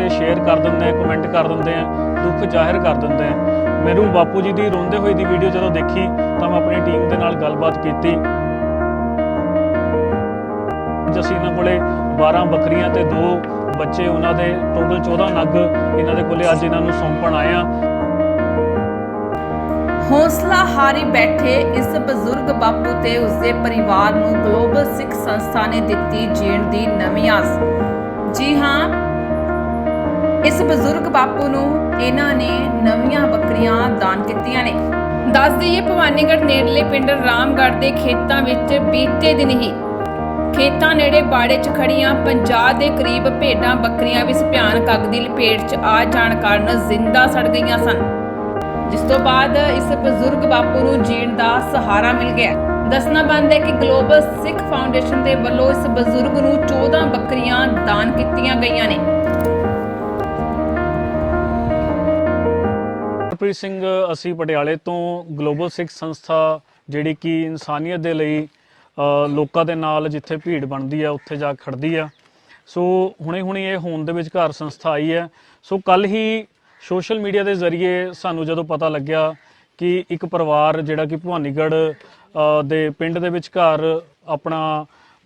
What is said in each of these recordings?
ਤੇ ਸ਼ੇਅਰ ਕਰ ਦਿੰਦੇ ਆ ਕਮੈਂਟ ਕਰ ਦਿੰਦੇ ਆ, ਦੁੱਖ ਜ਼ਾਹਿਰ ਕਰ ਦਿੰਦੇ ਆ। ਮੈਨੂੰ ਬਾਪੂ ਜੀ ਦੀ ਰੋਂਦੇ ਹੋਏ ਦੀ ਵੀਡੀਓ ਜਦੋਂ ਦੇਖੀ, ਤਾਂ ਮੈਂ ਆਪਣੀ ਟੀਮ ਦੇ ਨਾਲ ਗੱਲਬਾਤ ਕੀਤੀ। ਅੱਜ ਇਹਨਾਂ ਕੋਲੇ 12 ਬੱਕਰੀਆਂ ਤੇ ਦੋ ਬੱਚੇ, ਉਹਨਾਂ ਦੇ ਟੋਟਲ 14 ਨਗ, ਇਹਨਾਂ ਦੇ ਕੋਲੇ ਅੱਜ ਇਹਨਾਂ ਨੂੰ ਸੌਂਪਣ ਆਏ ਹੌਸਲਾ ਹਾਰੀ ਬੈਠੇ ਇਸ ਬਜ਼ੁਰਗ ਬਾਪੂ ਤੇ ਉਸਦੇ ਪਰਿਵਾਰ ਨੂੰ ਗਲੋਬਲ ਸਿੱਖ ਸੰਸਥਾ ਨੇ ਦਿੱਤੀ ਜੀਣ ਦੀ ਨਵੀਂ ਆਸ। ਜੀ ਹਾਂ ਇਸ ਬਜ਼ੁਰਗ ਬਾਪੂ ਨੂੰ ਇਹਨਾਂ ਨੇ ਨਵੀਆਂ ਬੱਕਰੀਆਂ ਦਾਨ ਕੀਤੀਆਂ ਨੇ। ਦੱਸ ਦਈਏ, ਭਵਾਨੀਗੜ੍ਹ ਨੇੜਲੇ ਪਿੰਡ ਰਾਮਗੜ੍ਹ ਦੇ ਖੇਤਾਂ ਵਿੱਚ ਬੀਤੇ ਦਿਨ ਹੀ ਖੇਤਾਂ ਨੇੜੇ ਬਾੜੇ 'ਚ ਖੜੀਆਂ 50 ਦੇ ਕਰੀਬ ਭੇਡਾਂ ਬੱਕਰੀਆਂ ਵੀ ਇਸ ਭਿਆਨਕ ਅੱਗ ਦੀ ਲਪੇਟ 'ਚ ਆ ਜਾਣ ਕਾਰਨ ਜ਼ਿੰਦਾ ਸੜ ਗਈਆਂ ਸਨ। ਜਿਸ ਤੋਂ ਬਾਅਦ ਇਸ ਬਜ਼ੁਰਗ ਬਾਪੂ ਨੂੰ ਜੀਣ ਦਾ ਸਹਾਰਾ ਮਿਲ ਗਿਆ। ਦੱਸਣਾ ਬੰਦ ਹੈ ਕਿ ਗਲੋਬਲ ਸਿੱਖ ਫਾਊਂਡੇਸ਼ਨ ਦੇ ਵੱਲੋਂ ਇਸ ਬਜ਼ੁਰਗ ਨੂੰ 14 ਬੱਕਰੀਆਂ ਦਾਨ ਕੀਤੀਆਂ ਗਈਆਂ ਨੇ। ਹਰਪ੍ਰੀਤ ਸਿੰਘ ਅਸੀਂ ਪਟਿਆਲੇ ਤੋਂ ਗਲੋਬਲ ਸਿੱਖ ਸੰਸਥਾ ਜਿਹੜੀ ਕਿ ਇਨਸਾਨੀਅਤ ਦੇ ਲਈ ਲੋਕਾਂ ਦੇ ਨਾਲ ਜਿੱਥੇ ਭੀੜ ਬਣਦੀ ਆ ਉੱਥੇ ਜਾ ਖੜਦੀ ਆ। ਸੋ ਹੁਣੇ ਹੁਣੇ ਇਹ ਹੋਂਦ ਦੇ ਵਿਚਕਾਰ ਸੰਸਥਾ ਆਈ ਹੈ। ਸੋ ਕੱਲ ਹੀ ਸੋਸ਼ਲ ਮੀਡੀਆ ਦੇ ਜ਼ਰੀਏ ਸਾਨੂੰ ਜਦੋਂ ਪਤਾ ਲੱਗਿਆ ਕਿ ਇੱਕ ਪਰਿਵਾਰ ਜਿਹੜਾ ਕਿ ਭਵਾਨੀਗੜ੍ਹ ਅ, ਦੇ ਪਿੰਡ ਦੇ ਵਿਚਕਾਰ ਆਪਣਾ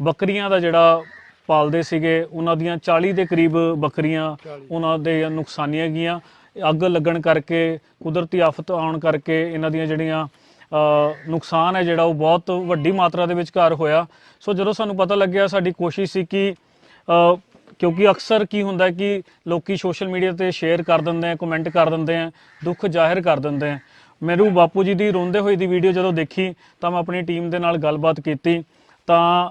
ਬੱਕਰੀਆਂ ਦਾ ਜਿਹੜਾ ਪਾਲਦੇ ਸੀਗੇ ਉਹਨਾਂ ਦੀਆਂ 40 ਦੇ ਕਰੀਬ ਬੱਕਰੀਆਂ ਉਹਨਾਂ ਦੇ ਨੁਕਸਾਨੀਆਂ ਗਈਆਂ। ਅੱਗ ਲੱਗਣ ਕਰਕੇ, ਕੁਦਰਤੀ ਆਫਤ ਆਉਣ ਕਰਕੇ ਇਹਨਾਂ ਦੀਆਂ ਜਿਹੜੀਆਂ ਨੁਕਸਾਨ ਹੈ ਜਿਹੜਾ ਉਹ ਬਹੁਤ ਵੱਡੀ ਮਾਤਰਾ ਦੇ ਵਿੱਚ ਘਰ ਹੋਇਆ। ਸੋ ਜਦੋਂ ਸਾਨੂੰ ਪਤਾ ਲੱਗਿਆ, ਸਾਡੀ ਕੋਸ਼ਿਸ਼ ਸੀ ਕਿ ਕਿਉਂਕਿ ਅਕਸਰ ਕੀ ਹੁੰਦਾ ਕਿ ਲੋਕੀ ਸੋਸ਼ਲ ਮੀਡੀਆ ਤੇ ਸ਼ੇਅਰ ਕਰ ਦਿੰਦੇ ਆ, ਕਮੈਂਟ ਕਰ ਦਿੰਦੇ ਆ, ਦੁੱਖ ਜ਼ਾਹਿਰ ਕਰ ਦਿੰਦੇ ਆ। ਮੈਨੂੰ ਬਾਪੂ ਜੀ ਦੀ ਰੋਂਦੇ ਹੋਏ ਦੀ ਵੀਡੀਓ ਜਦੋਂ ਦੇਖੀ, ਤਾਂ ਮੈਂ ਆਪਣੀ ਟੀਮ ਦੇ ਨਾਲ ਗੱਲਬਾਤ ਕੀਤੀ। ਤਾਂ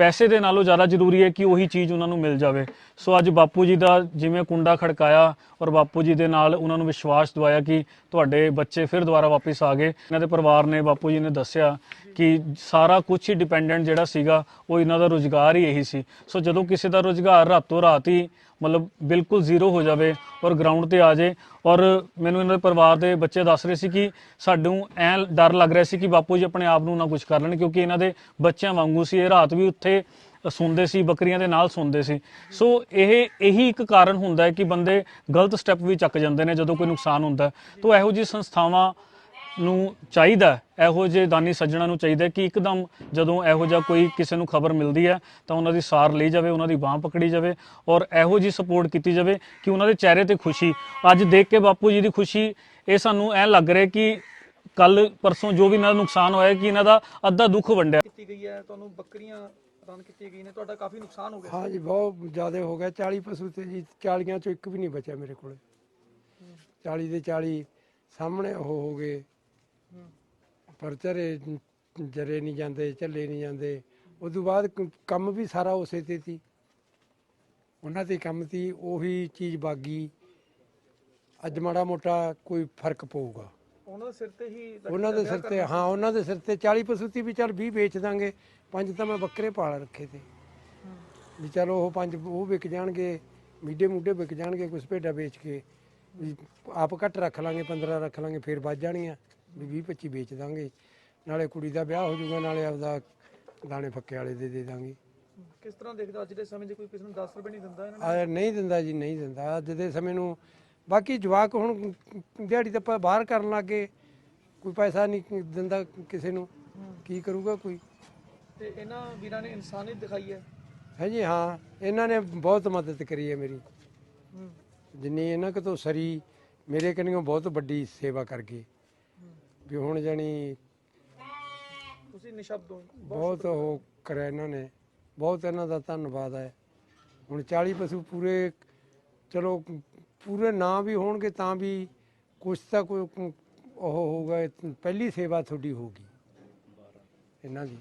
ਪੈਸੇ ਦੇ ਨਾਲੋਂ ਜ਼ਿਆਦਾ ਜ਼ਰੂਰੀ ਹੈ ਕਿ ਉਹੀ ਚੀਜ਼ ਉਹਨਾਂ ਨੂੰ ਮਿਲ ਜਾਵੇ। ਸੋ ਅੱਜ ਬਾਪੂ ਜੀ ਦਾ ਜਿਵੇਂ ਕੁੰਡਾ ਖੜਕਾਇਆ ਔਰ ਬਾਪੂ ਜੀ ਦੇ ਨਾਲ ਉਹਨਾਂ ਨੂੰ ਵਿਸ਼ਵਾਸ ਦਿਵਾਇਆ ਕਿ ਤੁਹਾਡੇ ਬੱਚੇ ਫਿਰ ਦੁਬਾਰਾ ਵਾਪਸ ਆ ਗਏ। ਇਹਨਾਂ ਦੇ ਪਰਿਵਾਰ ਨੇ ਬਾਪੂ ਜੀ ਨੇ ਦੱਸਿਆ ਕਿ ਸਾਰਾ ਕੁਝ ਹੀ ਡਿਪੈਂਡੈਂਟ ਜਿਹੜਾ ਸੀਗਾ, ਉਹ ਇਹਨਾਂ ਦਾ ਰੋਜ਼ਗਾਰ ਹੀ ਇਹੀ ਸੀ। ਸੋ ਜਦੋਂ ਕਿਸੇ ਦਾ ਰੋਜ਼ਗਾਰ ਰਾਤੋਂ ਰਾਤ ਹੀ ਮਤਲਬ ਬਿਲਕੁਲ ਜ਼ੀਰੋ ਹੋ ਜਾਵੇ ਔਰ ਗਰਾਊਂਡ ਤੇ ਆ ਜਾਏ ਔਰ ਮੈਨੂੰ ਇਹਨਾਂ ਦੇ ਪਰਿਵਾਰ ਦੇ ਬੱਚੇ ਦੱਸ ਰਹੇ ਸੀ ਕਿ ਸਾਨੂੰ ਐ ਡਰ ਲੱਗ ਰਿਹਾ ਸੀ ਕਿ ਬਾਪੂ ਜੀ ਆਪਣੇ ਆਪ ਨੂੰ ਨਾ ਕੁਝ ਕਰ ਲੈਣ, ਕਿਉਂਕਿ ਇਹਨਾਂ ਦੇ ਬੱਚਿਆਂ ਵਾਂਗੂ ਸੀ। ਇਹ ਰਾਤ ਵੀ ਉੱਥੇ ਸੁਣਦੇ ਸੀ, ਬੱਕਰੀਆਂ ਦੇ ਨਾਲ ਸੁਣਦੇ ਸੀ। ਸੋ ਇਹ ਇਹੀ ਇੱਕ ਕਾਰਨ ਹੁੰਦਾ ਹੈ ਕਿ ਬੰਦੇ ਗਲਤ ਸਟੈਪ ਵੀ ਚੱਕ ਜਾਂਦੇ ਨੇ ਜਦੋਂ ਕੋਈ ਨੁਕਸਾਨ ਹੁੰਦਾ ਤਾਂ ਇਹੋ ਜਿਹੀ ਸੰਸਥਾਵਾਂ ਨੂੰ ਚਾਹੀਦਾ ਇਹੋ ਜਿਹੇ ਦਾਨੀ ਸੱਜਣਾ ਨੂੰ ਚਾਹੀਦਾ ਕਿ ਇੱਕਦਮ ਜਦੋਂ ਇਹੋ ਜਿਹਾ ਕੋਈ ਕਿਸੇ ਨੂੰ ਖਬਰ ਮਿਲਦੀ ਹੈ ਤਾਂ ਉਹਨਾਂ ਦੀ ਸਾਰ ਲਈ ਜਾਵੇ ਉਹਨਾਂ ਦੀ ਬਾਹ ਪਕੜੀ ਜਾਵੇ ਔਰ ਇਹੋ ਜਿਹੀ ਸਪੋਰਟ ਕੀਤੀ ਜਾਵੇ ਕਿ ਉਹਨਾਂ ਦੇ ਚਿਹਰੇ ਤੇ ਖੁਸ਼ੀ। ਅੱਜ ਦੇਖ ਕੇ ਬਾਪੂ ਜੀ ਦੀ ਖੁਸ਼ੀ ਇਹ ਸਾਨੂੰ ਐ ਲੱਗ ਰਿਹਾ ਕਿ ਕੱਲ ਪਰਸੋਂ ਜੋ ਵੀ ਇਹਨਾਂ ਦਾ ਨੁਕਸਾਨ ਹੋਇਆ ਕਿ ਇਹਨਾਂ ਦਾ ਅੱਧਾ ਦੁੱਖ ਵੰਡਿਆ। ਕੀਤੀ ਗਈ ਹੈ ਤੁਹਾਨੂੰ ਬੱਕਰੀਆਂ ਦਾਨ ਕੀਤੀਆਂ ਗਈਆਂ ਨੇ ਤੁਹਾਡਾ ਕਾਫੀ ਨੁਕਸਾਨ ਹੋ ਗਿਆ। ਹਾਂ ਜੀ ਬਹੁਤ ਜ਼ਿਆਦਾ ਹੋ ਗਿਆ। 40 ਪਸ਼ੂ ਤੇ ਜੀ 40 ਚੋਂ ਇੱਕ ਵੀ ਨਹੀਂ ਬਚਿਆ ਮੇਰੇ ਕੋਲੇ। 40 ਦੇ 40 ਸਾਹਮਣੇ ਉਹ ਹੋ ਗਏ। ਪਰ ਚਰੇ ਜਰੇ ਨਹੀਂ ਜਾਂਦੇ ਝੱਲੇ ਨਹੀਂ ਜਾਂਦੇ। ਉਸ ਤੋਂ ਬਾਅਦ ਕ- ਕੰਮ ਵੀ ਸਾਰਾ ਉਸੇ ਤੇ ਸੀ। ਉਹਨਾਂ ਤੇ ਕੰਮ ਸੀ ਉਹੀ ਚੀਜ਼ ਬਾਗੀ। ਅੱਜ ਮਾੜਾ ਮੋਟਾ ਕੋਈ ਫ਼ਰਕ ਪਊਗਾ। ਉਹਨਾਂ ਦੇ ਸਿਰ ਤੇ ਹੀ ਉਹਨਾਂ ਦੇ ਸਿਰ ਤੇ ਹਾਂ ਉਹਨਾਂ ਦੇ ਸਿਰ ਤੇ 40 ਪਸ਼ੂ ਸੀ ਵੀ ਚੱਲ 20 ਵੇਚ ਦਾਂਗੇ। ਪੰਜ ਤਾਂ ਮੈਂ ਬੱਕਰੇ ਪਾਲ ਰੱਖੇ ਤੇ। ਵੀ ਚਲੋ ਉਹ ਪੰਜ ਉਹ ਵਿਕ ਜਾਣਗੇ ਮੀਡੇ ਮੂਡੇ ਵਿਕ ਜਾਣਗੇ ਕੁਛ ਭੇਡਾਂ ਵੇਚ ਕੇ। ਵੀ ਆਪ ਘੱਟ ਰੱਖ ਲਾਂਗੇ 15 ਰੱਖ ਲਾਂਗੇ ਫਿਰ ਵੱਜ ਜਾਣੀਆਂ। ਵੀ 20 25 ਵੇਚ ਦਾਂਗੇ। ਨਾਲੇ ਕੁੜੀ ਦਾ ਵਿਆਹ ਹੋ ਜਾਊਗਾ ਨਾਲੇ ਆਪਦਾ ਦਾਣੇ ਫੱਕੇ ਵਾਲੇ ਦੇ ਦੇ ਦਾਂਗੇ। ਕਿਸ ਤਰ੍ਹਾਂ ਦੇਖਦਾ ਅੱਜ ਦੇ ਸਮੇਂ 'ਚ ਕੋਈ ਕਿਸੇ ਨੂੰ 10 ਰੁਪਏ ਨਹੀਂ ਦਿੰਦਾ ਇਹਨਾਂ ਆ ਨਹੀਂ ਦਿੰਦਾ ਜੀ ਨਹੀਂ ਦਿੰਦਾ। ਅੱਜ ਦੇ ਸਮੇਂ ਨੂੰ ਬਾਕੀ ਜਵਾਕ ਹੁਣ ਦਿਹਾੜੀ ਤਾਂ ਬਾਹਰ ਕਰਨ ਲੱਗੇ ਕੋਈ ਪੈਸਾ ਨਹੀਂ ਦਿੰਦਾ ਕਿਸੇ ਨੂੰ। ਕੀ ਕਰੂਗਾ ਕੋਈ? ਤੇ ਇਹਨਾਂ ਵੀਰਾਂ ਨੇ ਇਨਸਾਨੀਅਤ ਦਿਖਾਈ ਹੈ। ਹੈ ਜੀ ਹਾਂ। ਇਹਨਾਂ ਨੇ ਬਹੁਤ ਮਦਦ ਕਰੀ ਹੈ ਮੇਰੀ। ਜਿੰਨੀ ਇਹਨਾਂ ਕੋ ਤੋਂ ਸਰੀ ਮੇਰੇ ਕਨੀਓ ਬਹੁਤ ਵੱਡੀ ਸੇਵਾ ਕਰ ਗਏ। ਵੀ ਹੁਣ ਜਾਣੀ ਤੁਸੀਂ ਨਿਸ਼ਬਦ ਹੋ। ਬਹੁਤ ਉਹ ਕਰਿਆ ਇਹਨਾਂ ਨੇ। ਬਹੁਤ ਇਹਨਾਂ ਦਾ ਧੰਨਵਾਦ ਹੈ। ਹੁਣ 40 ਪਸ਼ੂ ਪੂਰੇ ਚਲੋ ਪੂਰੇ ਨਾ ਵੀ ਹੋਣਗੇ ਤਾਂ ਵੀ ਕੁਛ ਤਾਂ ਕੋਈ ਉਹ ਹੋਊਗਾ ਪਹਿਲੀ ਸੇਵਾ ਤੁਹਾਡੀ ਹੋਊਗੀ। ਇਹਨਾਂ ਦੀ।